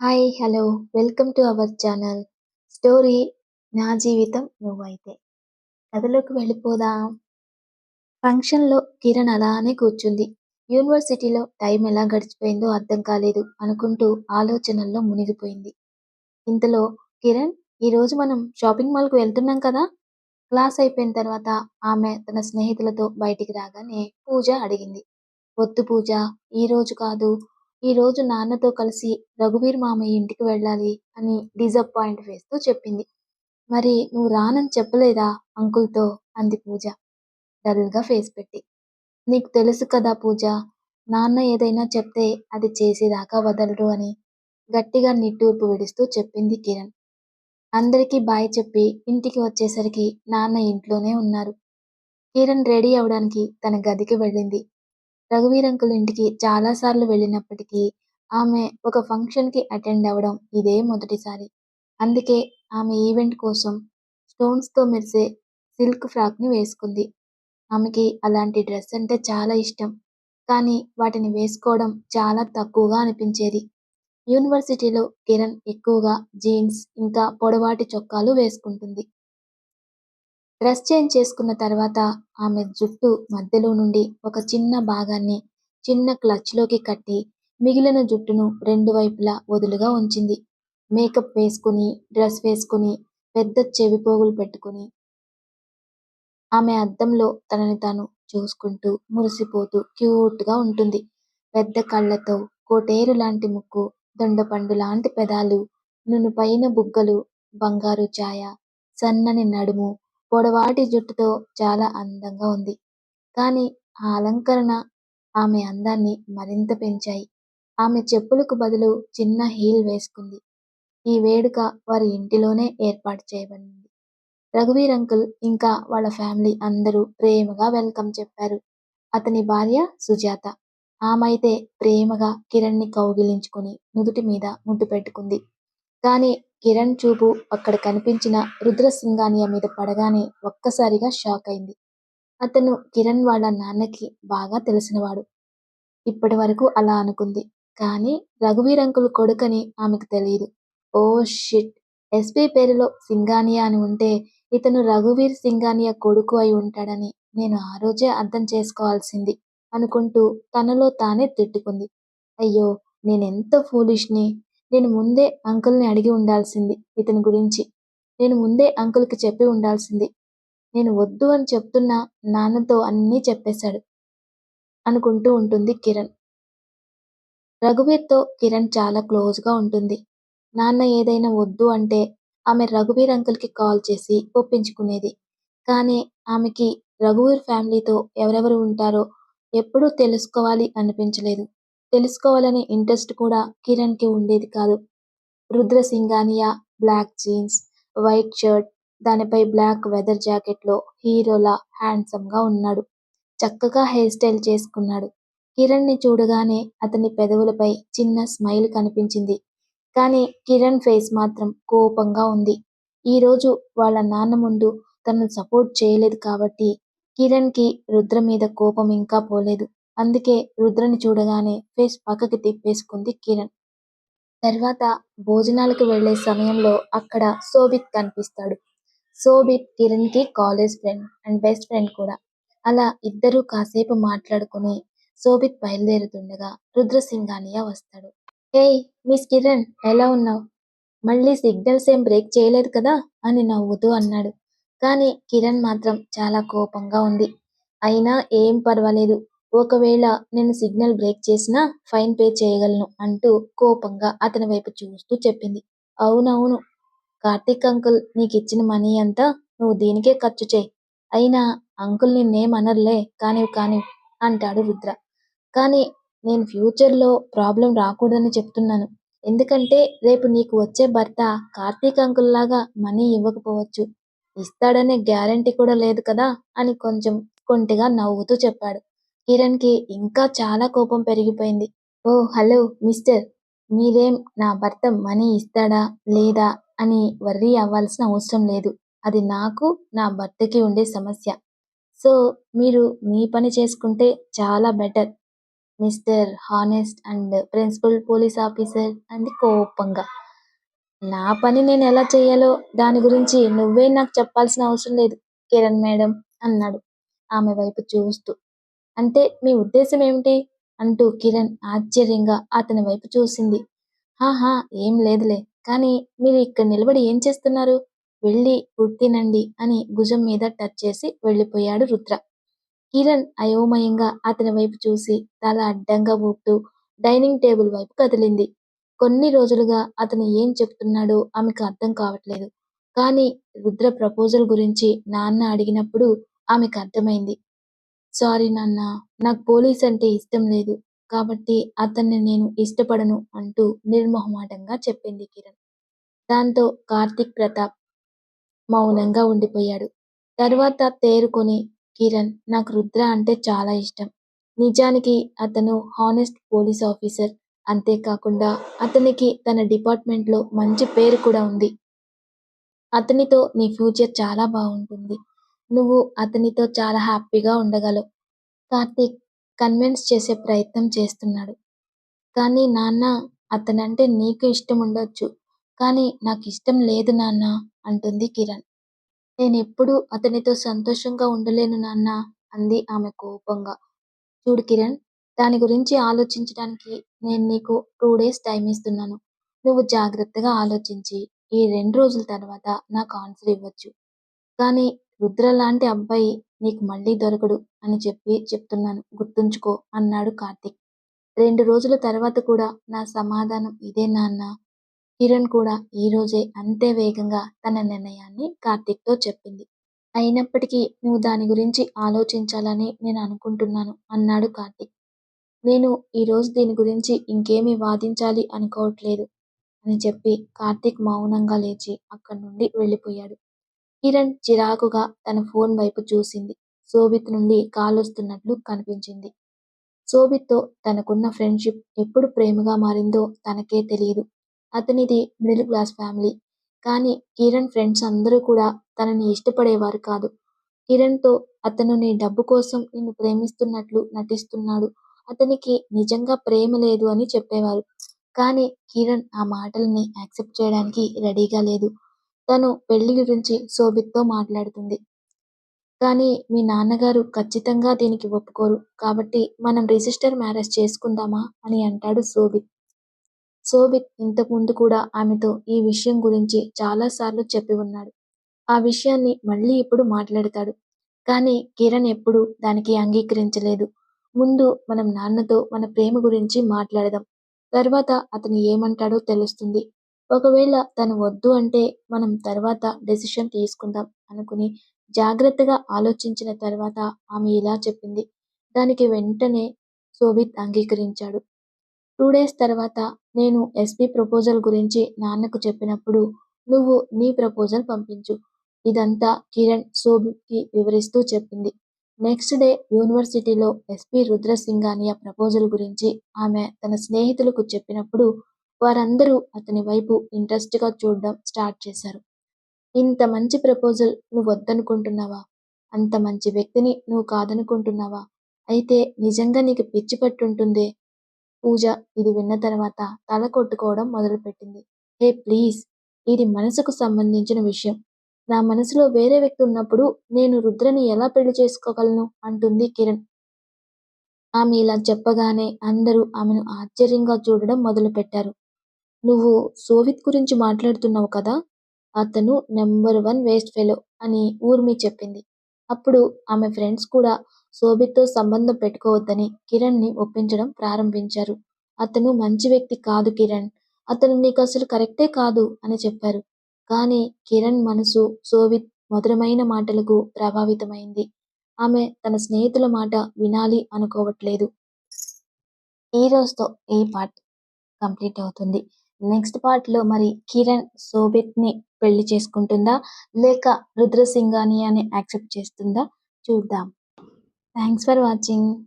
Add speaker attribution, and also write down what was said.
Speaker 1: Hi! Hello! Welcome to our channel. Story 'నా జీవితం నువ్వైతే' కథలోకి వెళ్ళిపోదాం. ఫంక్షన్‌లో కిరణ్ అలానే కూర్చుంది. యూనివర్సిటీలో టైం ఎలా గడిచిపోయిందో అర్థం కాలేదు అనుకుంటూ ఆలోచనల్లో మునిగిపోయింది. ఇంతలో కిరణ్ ఈరోజు మనం షాపింగ్ మాల్‌కు వెళ్తున్నాం కదా! క్లాస్ అయిపోయిన తర్వాత ఆమె తన స్నేహితులతో బయటికి రాగానే పూజ అడిగింది. వద్దు పూజ ఈరోజు కాదు. ఈరోజు నాన్నతో కలిసి రఘువీర్ మామయ్య ఇంటికి వెళ్ళాలి అని డిజపాయింట్ వేస్తూ చెప్పింది. మరి నువ్వు రానని చెప్పలేదా అంకుల్‌తో అంది పూజ డల్‌గా ఫేస్ పెట్టి. నీకు తెలుసు కదా పూజ నాన్న ఏదైనా చెప్తే అది చేసేదాకా వదలరు అని గట్టిగా నిట్టూర్పు విడుస్తూ చెప్పింది కిరణ్. అందరికీ బాయ్ చెప్పి ఇంటికి వచ్చేసరికి నాన్న ఇంట్లోనే ఉన్నారు. కిరణ్ రెడీ అవ్వడానికి తన గదికి వెళ్ళింది. రఘువీర్ అంకుల్ ఇంటికి చాలా సార్లు వెళ్ళినప్పటికీ ఆమె ఒక ఫంక్షన్‌కి అటెండ్ అవ్వడం ఇదే మొదటిసారి. అందుకే ఆమె ఈవెంట్ కోసం స్టోన్స్‌తో మెరిసే సిల్క్ ఫ్రాక్‌ని వేసుకుంది. ఆమెకి అలాంటి డ్రెస్ అంటే చాలా ఇష్టం. కానీ వాటిని వేసుకోవడం చాలా తక్కువగా అనిపించేది. యూనివర్సిటీలో కిరణ్ ఎక్కువగా జీన్స్ ఇంకా పొడవాటి చొక్కాలు వేసుకుంటుంది. డ్రెస్ చేంజ్ చేసుకున్న తర్వాత ఆమె జుట్టు మధ్యలో నుండి ఒక చిన్న భాగాన్ని చిన్న క్లచ్‌లోకి కట్టి మిగిలిన జుట్టును రెండు వైపులా వదులుగా ఉంచింది. మేకప్ వేసుకుని, డ్రెస్ వేసుకుని, పెద్ద చెవిపోగులు పెట్టుకుని ఆమె అద్దంలో తనని తాను చూసుకుంటూ మురిసిపోతూ క్యూట్‌గా ఉంటుంది. పెద్ద కళ్ళతో కోటేరు లాంటి ముక్కు, దొండపండు లాంటి పెదాలు, నునుపైన బుగ్గలు, బంగారు ఛాయ, సన్నని నడుము, పొడవాటి జుట్టుతో చాలా అందంగా ఉంది. కానీ ఆ అలంకరణ ఆమె అందాన్ని మరింత పెంచాయి. ఆమె చెప్పులకు బదులు చిన్న హీల్ వేసుకుంది. ఈ వేడుక వారి ఇంటిలోనే ఏర్పాటు చేయబడింది. రఘువీర్ అంకుల్ ఇంకా వాళ్ళ ఫ్యామిలీ అందరూ ప్రేమగా వెల్కమ్ చెప్పారు. అతని భార్య సుజాత. ఆమైతే ప్రేమగా కిరణ్‌ని కౌగిలించుకుని నుదుటి మీద ముద్దు పెట్టుకుంది. కానీ కిరణ్ చూపు అక్కడ కనిపించిన రుద్రసింగానియా మీద పడగానే ఒక్కసారిగా షాక్ అయింది. అతను కిరణ్ వాళ్ళ నాన్నకి బాగా తెలిసినవాడు. ఇప్పటి వరకు అలా అనుకుంది. కానీ రఘువీర్ అంకుల్ కొడుకని ఆమెకు తెలియదు ఓ షిట్! ఎస్పీ పేరులో సింగానియా అని ఉంటే ఇతను రఘువీర్ సింగానియా కొడుకు అయి ఉంటాడని నేను ఆ రోజే అర్థం చేసుకోవాల్సింది అనుకుంటూ తనలో తానే తిట్టుకుంది. అయ్యో! నేనెంత ఫూలిష్‌ని! నేను ముందే అంకుల్‌ని అడిగి ఉండాల్సింది ఇతని గురించి. నేను ముందే అంకుల్‌కి చెప్పి ఉండాల్సింది. నేను వద్దు అని చెప్తున్నా నాన్నతో అన్నీ చెప్పేశాడు అనుకుంటూ ఉంటుంది కిరణ్. రఘువీర్‌తో కిరణ్ చాలా క్లోజ్‌గా ఉంటుంది. నాన్న ఏదైనా వద్దు అంటే ఆమె రఘువీర్ అంకుల్‌కి కాల్ చేసి ఒప్పించుకునేది. కానీ ఆమెకి రఘువీర్ ఫ్యామిలీతో ఎవరెవరు ఉంటారో ఎప్పుడూ తెలుసుకోవాలి అనిపించలేదు. తెలుసుకోవాలనే ఇంట్రెస్ట్ కూడా కిరణ్‌కి ఉండేది కాదు. Rudra Singhania black jeans, white shirt, దానిపై బ్లాక్ వెదర్ జాకెట్‌లో హీరోలా హ్యాండ్సమ్‌గా ఉన్నాడు. చక్కగా హెయిర్ స్టైల్ చేసుకున్నాడు. కిరణ్‌ని చూడగానే అతని పెదవులపై చిన్న స్మైల్ కనిపించింది. కానీ కిరణ్ ఫేస్ మాత్రం కోపంగా ఉంది. ఈరోజు వాళ్ళ నాన్న ముందు తనను సపోర్ట్ చేయలేదు కాబట్టి కిరణ్‌కి రుద్ర మీద కోపం ఇంకా పోలేదు. అందుకే రుద్రని చూడగానే ఫేస్ పక్కకి తిప్పేసుకుంది కిరణ్. తర్వాత భోజనాలకు వెళ్ళే సమయంలో అక్కడ సోబిత్ కనిపిస్తాడు. Sobhit కిరణ్కి college friend and best friend కూడా. అలా ఇద్దరూ కాసేపు మాట్లాడుకుని సోబిత్ బయలుదేరుతుండగా రుద్ర సింగానియా వస్తాడు. ఏయ్ మిస్ కిరణ్ ఎలా ఉన్నావు మళ్ళీ సిగ్నల్స్ ఏం బ్రేక్ చేయలేదు కదా అని నవ్వుతూ అన్నాడు. కానీ కిరణ్ మాత్రం చాలా కోపంగా ఉంది. అయినా ఏం పర్వాలేదు. ఒకవేళ నేను సిగ్నల్ బ్రేక్ చేసినా ఫైన్ పే చేయగలను అంటూ కోపంగా అతని వైపు చూస్తూ చెప్పింది. అవునవును. కార్తీక్ అంకుల్ నీకిచ్చిన మనీ అంతా నువ్వు దీనికే ఖర్చు చేయి. అయినా అంకుల్ నిన్నేం అనరులే కానివ్ కానివ్ అంటాడు రుద్ర. కానీ నేను ఫ్యూచర్‌లో ప్రాబ్లం రాకూడదని చెప్తున్నాను. ఎందుకంటే రేపు నీకు వచ్చే భర్త కార్తీక్ అంకుల్ లాగా మనీ ఇవ్వకపోవచ్చు. ఇస్తాడనే గ్యారంటీ కూడా లేదు కదా అని కొంచెం కొంటెగా నవ్వుతూ చెప్పాడు. కిరణ్‌కి ఇంకా చాలా కోపం పెరిగిపోయింది. ఓ హలో మిస్టర్ మీరేం నా భర్త మనీ ఇస్తాడా లేదా అని వర్రీ అవ్వాల్సిన అవసరం లేదు. అది నాకు, నా భర్తకి ఉండే సమస్య. సో మీరు మీ పని చేసుకుంటే చాలా better. Mister honest and principle police officer అంది కోపంగా నా పని నేను ఎలా చేయాలో దాని గురించి నువ్వే నాకు చెప్పాల్సిన అవసరం లేదు కిరణ్ మేడం అన్నాడు ఆమె వైపు చూస్తూ అంటే మీ ఉద్దేశం ఏమిటి? అంటూ కిరణ్ ఆశ్చర్యంగా అతని వైపు చూసింది. హాహా ఏం లేదులే. కానీ మీరు ఇక్కడ నిలబడి ఏం చేస్తున్నారు? వెళ్ళి ఫుడ్ తినండి అని భుజం మీద టచ్ చేసి వెళ్ళిపోయాడు రుద్ర. కిరణ్ అయోమయంగా అతని వైపు చూసి తల అడ్డంగా ఊపుతూ డైనింగ్ టేబుల్ వైపు కదిలింది. కొన్ని రోజులుగా అతను ఏం చెప్తున్నాడో ఆమెకు అర్థం కావట్లేదు. కానీ రుద్ర ప్రపోజల్ గురించి నాన్న అడిగినప్పుడు ఆమెకు అర్థమైంది. సారీ నాన్న నాకు పోలీస్ అంటే ఇష్టం లేదు కాబట్టి అతన్ని నేను ఇష్టపడను అంటూ నిర్మోహమాటంగా చెప్పింది కిరణ్. దాంతో కార్తిక్ ప్రతాప్ మౌనంగా ఉండిపోయాడు. తర్వాత తేరుకొని కిరణ్ నాకు రుద్ర అంటే చాలా ఇష్టం. నిజానికి అతను హానెస్ట్ పోలీస్ ఆఫీసర్ అంతేకాకుండా అతనికి తన డిపార్ట్మెంట్లో మంచి పేరు కూడా ఉంది. అతనితో నీ ఫ్యూచర్ చాలా బాగుంటుంది. నువ్వు అతనితో చాలా హ్యాపీగా ఉండగలవు. కార్తీక్ కన్విన్స్ చేసే ప్రయత్నం చేస్తున్నాడు. కానీ నాన్న అతనంటే నీకు ఇష్టం ఉండొచ్చు. కానీ నాకు ఇష్టం లేదు నాన్న అంటుంది కిరణ్. నేనెప్పుడూ అతనితో సంతోషంగా ఉండలేను నాన్న అంది ఆమె కోపంగా. చూడు కిరణ్ దాని గురించి ఆలోచించడానికి నేను నీకు టూ డేస్ టైం ఇస్తున్నాను. నువ్వు జాగ్రత్తగా ఆలోచించి ఈ రెండు రోజుల తర్వాత నాకు ఆన్సర్ ఇవ్వచ్చు. కానీ రుద్ర లాంటి అబ్బాయి నీకు మళ్ళీ దొరకడు అని చెప్పి చెప్తున్నాను. గుర్తుంచుకో అన్నాడు కార్తిక్. రెండు రోజుల తర్వాత కూడా నా సమాధానం ఇదే నాన్న. కిరణ్ కూడా ఈ రోజే అంతే వేగంగా తన నిర్ణయాన్ని కార్తిక్తో చెప్పింది. అయినప్పటికీ నువ్వు దాని గురించి ఆలోచించాలని నేను అనుకుంటున్నాను అన్నాడు కార్తిక్. నేను ఈరోజు దీని గురించి ఇంకేమీ వాదించాలి అనుకోవట్లేదు అని చెప్పి కార్తిక్ మౌనంగా లేచి అక్కడి నుండి వెళ్ళిపోయాడు. కిరణ్ చిరాకుగా తన ఫోన్ వైపు చూసింది. శోభిత్ నుండి కాలొస్తున్నట్లు కనిపించింది. శోభిత్తో తనకున్న ఫ్రెండ్షిప్ ఎప్పుడు ప్రేమగా మారిందో తనకే తెలియదు అతనిది మిడిల్ క్లాస్ ఫ్యామిలీ. కానీ కిరణ్ ఫ్రెండ్స్ అందరూ కూడా తనని ఇష్టపడేవారు కాదు. కిరణ్తో అతను నీ డబ్బు కోసం నిన్ను ప్రేమిస్తున్నట్లు నటిస్తున్నాడు. అతనికి నిజంగా ప్రేమ లేదు అని చెప్పేవారు. కానీ కిరణ్ ఆ మాటల్ని యాక్సెప్ట్ చేయడానికి రెడీగా లేదు. తను పెళ్ళి గురించి శోభిత్తో మాట్లాడుతుంది. కానీ మీ నాన్నగారు ఖచ్చితంగా దీనికి ఒప్పుకోరు. కాబట్టి మనం రిజిస్టర్ మ్యారేజ్ చేసుకుందామా అని అంటాడు శోభిత్. శోభిత్ ఇంతకుముందు కూడా ఆమెతో ఈ విషయం గురించి చాలాసార్లు చెప్పి ఉన్నాడు. ఆ విషయాన్ని మళ్ళీ ఇప్పుడు మాట్లాడతాడు. కానీ కిరణ్ ఎప్పుడూ దానికి అంగీకరించలేదు. ముందు మనం నాన్నతో మన ప్రేమ గురించి మాట్లాడదాం. తర్వాత అతను ఏమంటాడో తెలుస్తుంది. ఒకవేళ తను వద్దు అంటే మనం తర్వాత డెసిషన్ తీసుకుందాం అనుకుని జాగ్రత్తగా ఆలోచించిన తర్వాత ఆమె ఇలా చెప్పింది. దానికి వెంటనే శోభిత్ అంగీకరించాడు. టూ డేస్ తర్వాత నేను ఎస్పీ ప్రపోజల్ గురించి నాన్నకు చెప్పినప్పుడు నువ్వు నీ ప్రపోజల్ పంపించు. ఇదంతా కిరణ్ శోభిత్కి వివరిస్తూ చెప్పింది. నెక్స్ట్ డే యూనివర్సిటీలో ఎస్పీ రుద్రసింగానియా ప్రపోజల్ గురించి ఆమె తన స్నేహితులకు చెప్పినప్పుడు వారందరూ అతని వైపు ఇంట్రెస్ట్గా చూడడం స్టార్ట్ చేశారు. ఇంత మంచి ప్రపోజల్ నువ్వు వద్దనుకుంటున్నావా అంత మంచి వ్యక్తిని నువ్వు కాదనుకుంటున్నావా? అయితే నిజంగా నీకు పిచ్చి పట్టుంటుందే? పూజ ఇది విన్న తర్వాత తల కొట్టుకోవడం మొదలుపెట్టింది. హే ప్లీజ్ ఇది మనసుకు సంబంధించిన విషయం. నా మనసులో వేరే వ్యక్తి ఉన్నప్పుడు నేను రుద్రని ఎలా పెళ్ళి చేసుకోగలను? అంటుంది కిరణ్. ఆమె ఇలా చెప్పగానే అందరూ ఆమెను ఆశ్చర్యంగా చూడడం మొదలుపెట్టారు. నువ్వు సోవిత్ గురించి మాట్లాడుతున్నావు కదా అతను నెంబర్ వన్ వేస్ట్ ఫెలో అని ఊర్మి చెప్పింది. అప్పుడు ఆమె ఫ్రెండ్స్ కూడా శోభిత్తో సంబంధం పెట్టుకోవద్దని కిరణ్ని ఒప్పించడం ప్రారంభించారు. అతను మంచి వ్యక్తి కాదు కిరణ్. అతను నీకు అసలు కరెక్టే కాదు అని చెప్పారు. కానీ కిరణ్ మనసు సోవిత్ మధురమైన మాటలకు ప్రభావితమైంది. ఆమె తన స్నేహితుల మాట వినాలి అనుకోవట్లేదు. ఈ రోజుతో ఈ పార్ట్ కంప్లీట్ అవుతుంది. నెక్స్ట్ పార్ట్లో మరి కిరణ్ శోభిత్ని పెళ్ళి చేసుకుంటుందా? లేక రుద్రసింగాని అని యాక్సెప్ట్ చేస్తుందా? చూద్దాం. Thanks for watching.